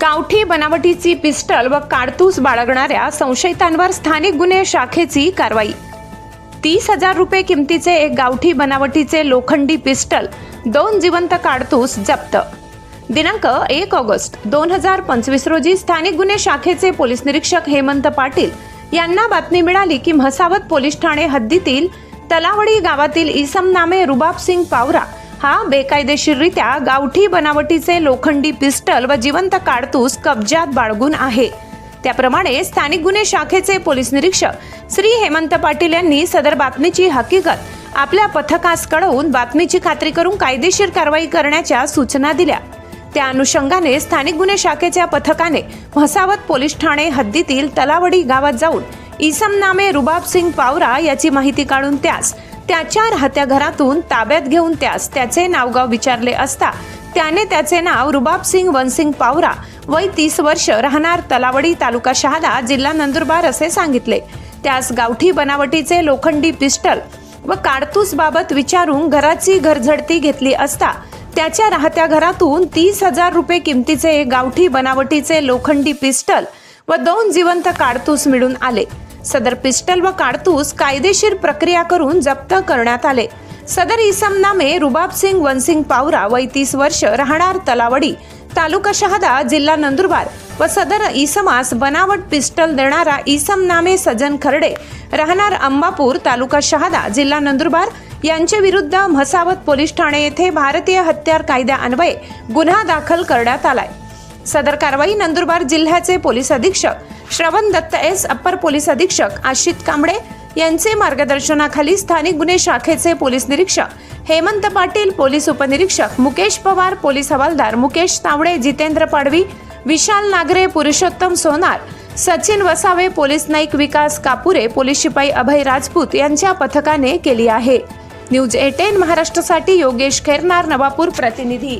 गावठी बनावटीची पिस्टल व काडतूस बाळगणाऱ्या संशयितांवर स्थानिक गुन्हे शाखेची कारवाई. तीस हजार रुपये किमतीचे एक गावठी बनावटीचे लोखंडी पिस्टल दोन जिवंत काडतूस जप्त. दिनांक एक ऑगस्ट दोन हजार पंचवीस रोजी स्थानिक गुन्हे शाखेचे पोलीस निरीक्षक हेमंत पाटील यांना बातमी मिळाली की म्हसावत पोलीस ठाणे हद्दीतील तलावडी गावातील इसम नामे रुबाब सिंग पावरा हा बेकायदेशीररित्या गावठी बनावटीचे लोखंडी पिस्टल व जिवंत काडतूस कब्जात बाळगून आहे. त्याप्रमाणे स्थानिक गुन्हे शाखेचे पोलीस निरीक्षक श्री हेमंत पाटील यांनी सदर बातमीची हकीकत आपल्या पथकास कळवून बातमीची खात्री करून कायदेशीर कारवाई करण्याच्या सूचना दिल्या. त्या अनुषंगाने स्थानिक गुन्हे शाखेच्या पथकाने म्हसावत पोलीस ठाणे हद्दीतील तलावडी गावात जाऊन इसम नामे रुबाब सिंग पावरा याची माहिती काढून त्यास त्याच्या राहत्या घरातून ताब्यात घेऊन त्यास त्याचे नावगाव विचारले असता त्याने त्याचे नाव रुबाब सिंग वनसिंग पावरा वय तीस वर्ष राहणार तलावडी तालुका शहादा जिल्हा नंदुरबार असे सांगितले. त्यास गावठी बनावटीचे लोखंडी पिस्टल व काडतूस बाबत विचारून घराची घरझडती घेतली असता त्याच्या राहत्या घरातून तीस हजार रुपये किमतीचे गावठी बनावटीचे लोखंडी पिस्टल व दोन जिवंत काडतूस मिळून आले. सदर पिस्टल व काडतूस कायदेशीर प्रक्रिया करून जप्त करण्यात आले. सदर इसम नामे रुबाब सिंग वनसिंग पावरा वय तीस वर्ष राहणार तलावडी तालुका शहादा जिल्हा नंदुरबार व सदर इसमास बनावट पिस्टल देणारा इसम नामे सजन खर्डे राहणार अंबापूर तालुका शहादा जिल्हा नंदुरबार यांचे विरुद्ध म्हसावत पोलीस ठाणे येथे भारतीय हत्यार कायद्यान्वये गुन्हा दाखल करण्यात आलाय. सदर कारवाई नंदुरबार जिल्ह्याचे पोलीस अधीक्षक श्रवण दत्त एस अप्पर पोलीस अधीक्षक आशित कांबळे यांचे मार्गदर्शनाखाली स्थानिक गुन्हे शाखेचे पोलीस निरीक्षक हेमंत पाटील पोलीस उपनिरीक्षक मुकेश पवार पोलीस हवालदार मुकेश तावडे जितेंद्र पाडवी विशाल नागरे पुरुषोत्तम सोनार सचिन वसावे पोलीस नाईक विकास कापुरे पोलीस शिपाई अभय राजपूत यांच्या पथकाने केली आहे. न्यूज एटेन महाराष्ट्रासाठी योगेश खैरनार नवापूर प्रतिनिधी.